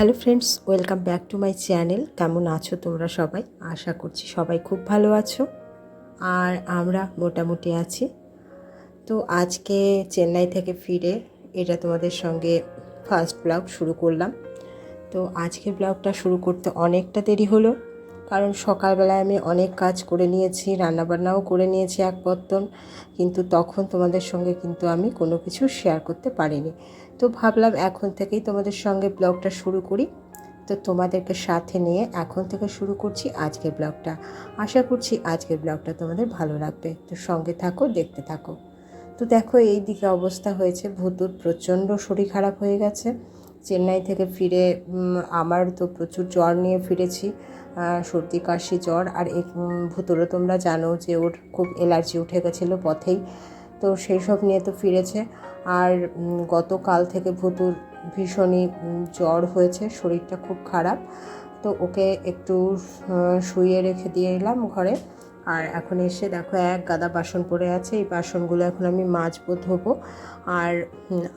Hello friends welcome back to my channel কেমন আছো তোমরা সবাই? আশা করছি সবাই খুব ভালো আছো। আর আমরা মোটামুটি আছি। তো আজকে চেন্নাই থেকে ফিরে এটা তোমাদের সঙ্গে ফার্স্ট ব্লগ শুরু করলাম। তো আজকে ব্লগটা শুরু করতে অনেকটা দেরি হলো, কারণ সকালবেলায় আমি অনেক কাজ করে নিয়েছি, রান্নাবান্নাও করে নিয়েছি এক পত্তন কিন্তু তখন তোমাদের সঙ্গে কিন্তু আমি কোনো কিছু শেয়ার করতে পারিনি। তো ভাবলাম এখন থেকেই তোমাদের সঙ্গে ব্লগটা শুরু করি। তো তোমাদেরকে সাথে নিয়ে এখন থেকে শুরু করছি আজকের ব্লগটা। আশা করছি আজকের ব্লগটা তোমাদের ভালো লাগবে। তো সঙ্গে থাকো, দেখতে থাকো। তো দেখো এই দিকে অবস্থা হয়েছে। ভূতুর প্রচণ্ড শরীর খারাপ হয়ে গেছে। চেন্নাই থেকে ফিরে আমার তো প্রচুর জ্বর নিয়ে ফিরেছি। সর্দি, কাশি, জ্বর। আর ভুতুরও তোমরা জানো যে ওর খুব অ্যালার্জি উঠে গেছিল পথেই। তো সেই সব নিয়ে তো ফিরেছে। আর গতকাল থেকে ভুতুর ভীষণই জ্বর হয়েছে, শরীরটা খুব খারাপ। তো ওকে একটু শুয়ে রেখে দিয়ে এলাম ঘরে। আর এখন এসে দেখো এক গাদা বাসন পড়ে আছে, এই বাসনগুলো এখন আমি মাজবো, ধোবো। আর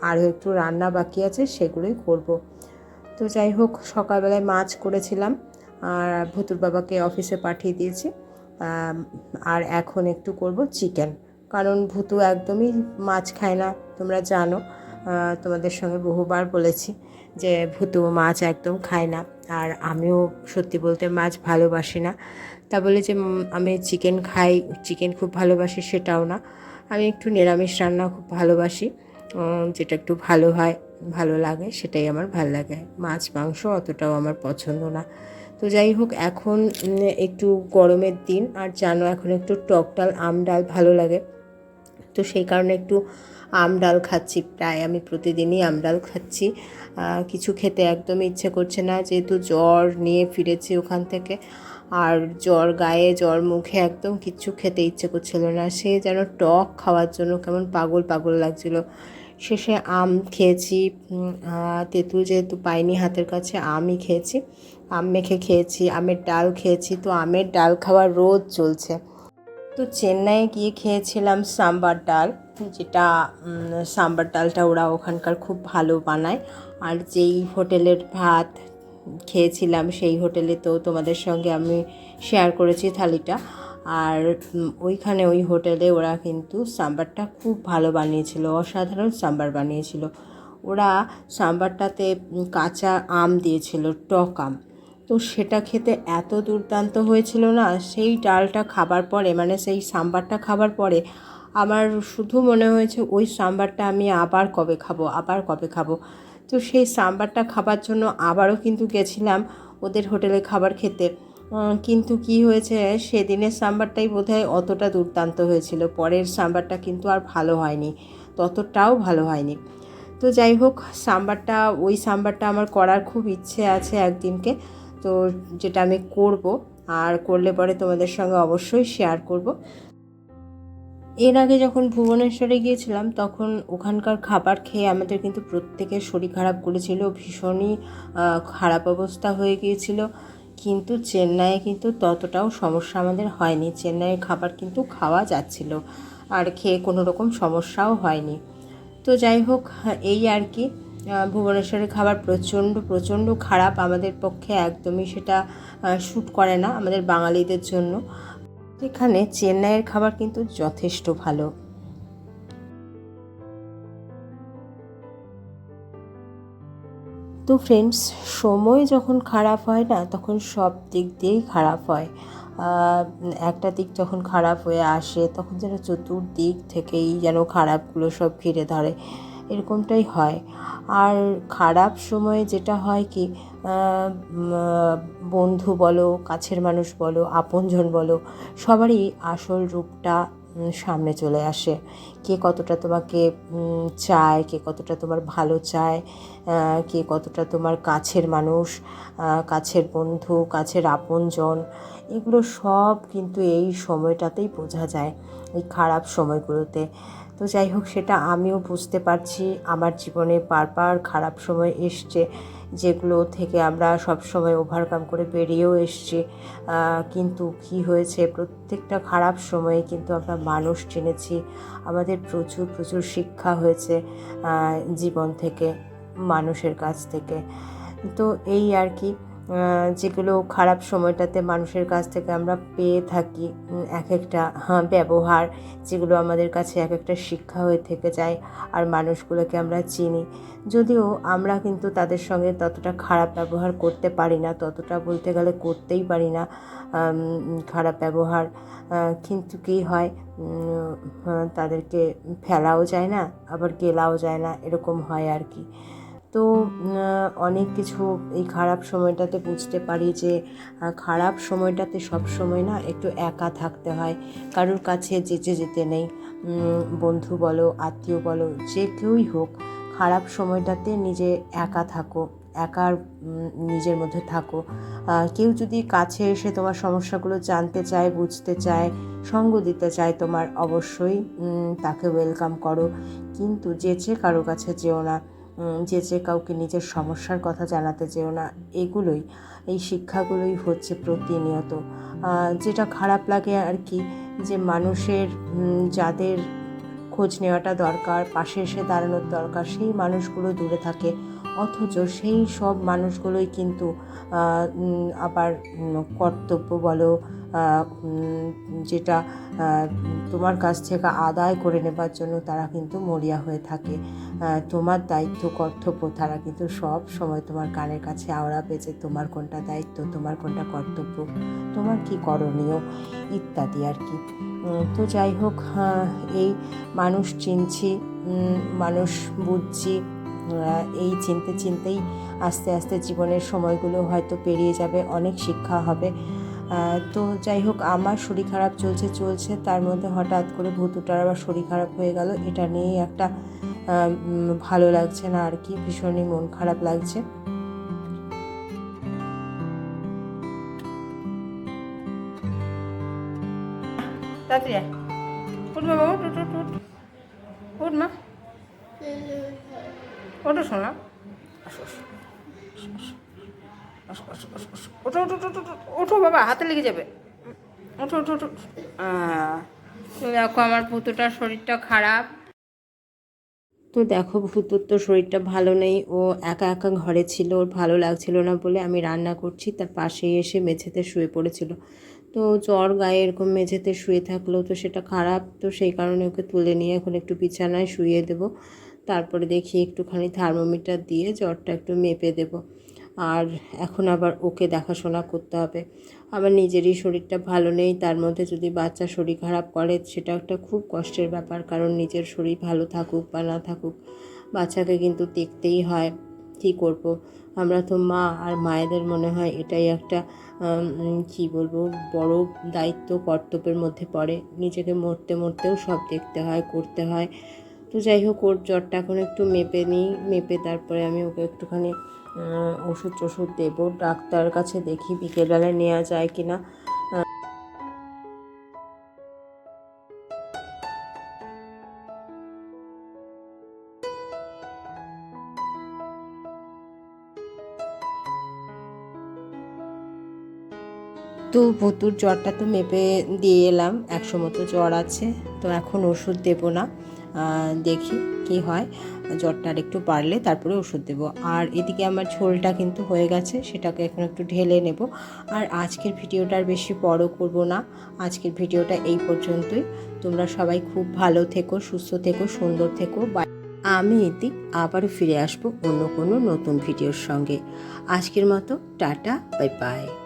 আরও একটু রান্না বাকি আছে, সেগুলোই করব। তো যাই হোক, সকালবেলায় মাছ করেছিলাম, আর ভুতুর বাবাকে অফিসে পাঠিয়ে দিয়েছি। আর এখন একটু করব চিকেন। কারণ ভুতু একদমই মাছ খায় না, তোমরা জানো। তোমাদের সঙ্গে বহুবার বলেছি যে ভুতু মাছ একদম খায় না, আর আমিও সত্যি বলতে মাছ ভালোবাসি না। তা বলে যে আমি চিকেন খাই, চিকেন খুব ভালোবাসি সেটাও না। আমি একটু নিরামিষ রান্না খুব ভালোবাসি যেটা একটু ভালো হয়, ভালো লাগে, সেটাই আমার ভালো লাগে। মাছ, মাংস অতটাও আমার পছন্দ না। তো যাই হোক, এখন একটু গরমের দিন, আর জানো এখন একটু টক ডাল, আম ডাল ভালো লাগে। তো সেই কারণে একটু আম ডাল খাচ্ছি প্রায়। আমি প্রতিদিনই আম ডাল খাচ্ছি। কিছু খেতে একদমই ইচ্ছে করছে না, যেহেতু জ্বর নিয়ে ফিরেছি ওখান থেকে। আর জ্বর গায়ে, জ্বর মুখে একদম কিচ্ছু খেতে ইচ্ছে করছিল না। সে যেন টক খাওয়ার জন্য কেমন পাগল পাগল লাগছিল। শেষে আম খেয়েছি। তেঁতুল যেহেতু পাইনি হাতের কাছে, আমই খেয়েছি। আম মেখে খেয়েছি, আমের ডাল খেয়েছি। তো আমের ডাল খাওয়ার রোজ চলছে। তো চেন্নাইয়ে গিয়ে খেয়েছিলাম সাম্বার ডাল, যেটা সাম্বার ডালটা ওরা ওখানকার খুব ভালো বানায়। আর যেই হোটেলের ভাত খেয়েছিলাম, সেই হোটেলে তো তোমাদের সঙ্গে আমি শেয়ার করেছি থালিটা। আর ওইখানে ওই হোটেলে ওরা কিন্তু সাম্বারটা খুব ভালো বানিয়েছিল, অসাধারণ সাম্বার বানিয়েছিল। ওরা সাম্বারটাতে কাঁচা আম দিয়েছিল, টক আম। তো সেটা খেতে এত দুর্দান্ত হয়েছিল না, সেই ডালটা খাবার পরে মানে সেই সাম্বারটা খাবার পরে আমার শুধু মনে হয়েছে, ওই সাম্বারটা আমি আবার কবে খাব, আবার কবে খাব? তো সেই সাম্বারটা খাবার জন্য আবারও কিন্তু গেছিলাম ওদের হোটেলে খাবার খেতে। কিন্তু কি হয়েছে, সেদিনের সাম্বারটাই বোধহয় অতটা দুর্দান্ত হয়েছিল, পরের সাম্বারটা কিন্তু আর ভালো হয়নি, ততটাও ভালো হয়নি। তো যাই হোক, সাম্বারটা, ওই সাম্বারটা আমার করার খুব ইচ্ছে আছে একদিনকে। তো যেটা আমি করব আর করলে পরে তোমাদের সঙ্গে অবশ্যই শেয়ার করব। এর আগে যখন ভুবনেশ্বরে গিয়েছিলাম, তখন ওখানকার খাবার খেয়ে আমাদের কিন্তু প্রত্যেকের শরীর খারাপ করেছিল, ভীষণই খারাপ অবস্থা হয়ে গিয়েছিল। কিন্তু চেন্নাইয়ে কিন্তু ততটাও সমস্যা আমাদের হয়নি। চেন্নাইয়ের খাবার কিন্তু খাওয়া যাচ্ছিল আর খেয়ে কোনো রকম সমস্যাও হয়নি। তো যাই হোক, এই আর কি। ভুবনেশ্বরের খাবার প্রচণ্ড প্রচণ্ড খারাপ আমাদের পক্ষে একদমই সেটা শ্যুট করে না আমাদের বাঙালিদের জন্য। এখানে চেন্নাইয়ের খাবার কিন্তু যথেষ্ট ভালো। তো ফ্রেন্ডস সময় যখন খারাপ হয় না, তখন সব দিক দিয়েই খারাপ হয়। একটা দিক যখন খারাপ হয়ে আসে, তখন যেন চতুর্দিক থেকেই যেন খারাপগুলো সব ঘিরে ধরে। এরকমটাই হয়। আর খারাপ সময়ে যেটা হয় কি বন্ধু বলো, কাছের মানুষ বলো, আপনজন বলো, সবারই আসল রূপটা সামনে চলে আসে। কে কতটা তোমাকে চায়, কে কতটা তোমার ভালো চায় কে কতটা তোমার কাছের মানুষ কাছের বন্ধু, কাছের আপনজন, এগুলো সব কিন্তু এই সময়টাতেই বোঝা যায়, এই খারাপ সময়গুলোতে। তো যাই হোক, সেটা আমিও বুঝতে পারছি। আমার জীবনে বারবার খারাপ সময় এসছে, যেগুলো থেকে আমরা সব সময় ওভারকাম করে বেরিয়েও এসছি। কিন্তু কি হয়েছে? প্রত্যেকটা খারাপ সময়ে কিন্তু আমরা মানুষ চিনেছি আমাদের প্রচুর প্রচুর শিক্ষা হয়েছে জীবন থেকে, মানুষের কাছ থেকে। তো এই আর কি। যেগুলো খারাপ সময়টাতে মানুষের কাছ থেকে আমরা পেয়ে থাকি এক একটা হ্যাঁ, ব্যবহার যেগুলো আমাদের কাছে এক একটা শিক্ষা হয়ে থেকে যায় আর মানুষগুলোকে আমরা চিনি। যদিও আমরা কিন্তু তাদের সঙ্গে ততটা খারাপ ব্যবহার করতে পারি না ততটা বলতে গেলে করতেই পারি না খারাপ ব্যবহার কিন্তু কী হয় তাদেরকে ফেলাও যায় না আবার গেলাও যায় না এরকম হয় আর কি। তো অনেক কিছু এই খারাপ সময়টাতে বুঝতে পারি যে খারাপ সময়টাতে সব সময় না একটু একা থাকতে হয়। কারোর কাছে যেতে যেতে নেই। বন্ধু বলো, আত্মীয় বলো, যে কেউই হোক, খারাপ সময়টাতে নিজে একা থাকো একার নিজের মধ্যে থাকো। কেউ যদি কাছে এসে তোমার সমস্যাগুলো জানতে চায়, বুঝতে চায়, সঙ্গ দিতে চায় তোমার, অবশ্যই তাকে ওয়েলকাম করো। কিন্তু যেচে কারও কাছে যেও না। উম, যে কাউকে নিজের সমস্যার কথা জানাতে যেও না এগুলোই এই শিক্ষাগুলোই হচ্ছে প্রতিনিয়ত। যেটা খারাপ লাগে আর কি যে মানুষের যাদের খোঁজ নেওয়াটা দরকার পাশে এসে দাঁড়ানোর দরকার সেই মানুষগুলো দূরে থাকে। অথচ সেই সব মানুষগুলোই কিন্তু আবার কর্তব্য বলো যেটা তোমার কাছ থেকে আদায় করে নেবার জন্য তারা কিন্তু মরিয়া হয়ে থাকে। তোমার দায়িত্ব, কর্তব্য তারা কিন্তু সব সময় তোমার কানের কাছে আওড়াবে যে তোমার কোনটা দায়িত্ব, তোমার কোনটা কর্তব্য, তোমার কি করণীয়, ইত্যাদি আর কি। তো যাই হোক এই মানুষ চিনছি মানুষ বুঝছি এই চিনতে চিনতেই আস্তে আস্তে জীবনের সময়গুলো হয়তো পেরিয়ে যাবে অনেক শিক্ষা হবে। তো যাই হোক আমার শরীর খারাপ চলছে চলছে তার মধ্যে হঠাৎ করে ভুতুটার আবার শরীর খারাপ হয়ে গেল। এটা নিয়েই একটা ভালো লাগছে না আর কি ভীষণই মন খারাপ লাগছে। তাড়াতাড়ি। উঠ বাবা উঠ উঠ উঠ মা। ওঠো শোনা। ওঠো ওঠো ওঠো বাবা, হাতে লেগে যাবে। ওঠো ওঠো ওঠো তো দেখো, আমার পুতুটার শরীরটা খারাপ। তো দেখো, ভূতুর তো শরীরটা ভালো নেই। ও একা একা ঘরে ছিল, ওর ভালো লাগছিল না বলে আমি রান্না করছি। তার পাশেই এসে মেঝেতে শুয়ে পড়েছিল। তো জ্বর গায়ে এরকম মেঝেতে শুয়ে থাকল তো সেটা খারাপ। তো সেই কারণে ওকে তুলে নিয়ে এখন একটু বিছানায় শুয়ে দেব। তারপরে দেখি একটুখানি থার্মোমিটার দিয়ে জ্বরটা একটু মেপে দেব। আর এখন আবার ওকে দেখাশোনা করতে হবে। আবার নিজেরই শরীরটা ভালো নেই, তার মধ্যে যদি বাচ্চা শরীর খারাপ করে সেটা একটা খুব কষ্টের ব্যাপার, কারণ নিজের শরীর ভালো থাকুক বা না থাকুক, বাচ্চাকে কিন্তু দেখতেই হয়, কী করব? আমরা তো মা, আর মায়েদের মনে হয় এটাই একটা কী বলব, বড় দায়িত্ব কর্তব্যের মধ্যে পড়ে। নিজেকে মরতে মরতেও সব দেখতে হয়, করতে হয়। তো যাই হোক, ওর জ্বরটা এখন একটু মেপে নিই, মেপে তারপরে আমি ওকে একটুখানি ওষুধ টষুধ দেবো। ডাক্তার কাছে দেখি বিকেলবেলায় নেওয়া যায় কি না তো ভুতুর জ্বরটা তো মেপে দিয়ে এলাম, একশো মতো জ্বর আছে, তো এখন ওষুধ দেবো না। দেখি কি হয়। জ্বরটা আর একটু বাড়লে তারপরে ওষুধ দেবো। আর এদিকে আমার ঝোলটা কিন্তু হয়ে গেছে, সেটাকে এখন একটু ঢেলে নেব। আর আজকের ভিডিওটা আর বেশি বড় করব না। আজকের ভিডিওটা এই পর্যন্তই। তোমরা সবাই খুব ভালো থেকো, সুস্থ থেকো, সুন্দর থেকো। বা আমি এদিক আবারও ফিরে আসব অন্য কোনো নতুন ভিডিওর সঙ্গে। আজকের মতো টাটা, বাই বাই।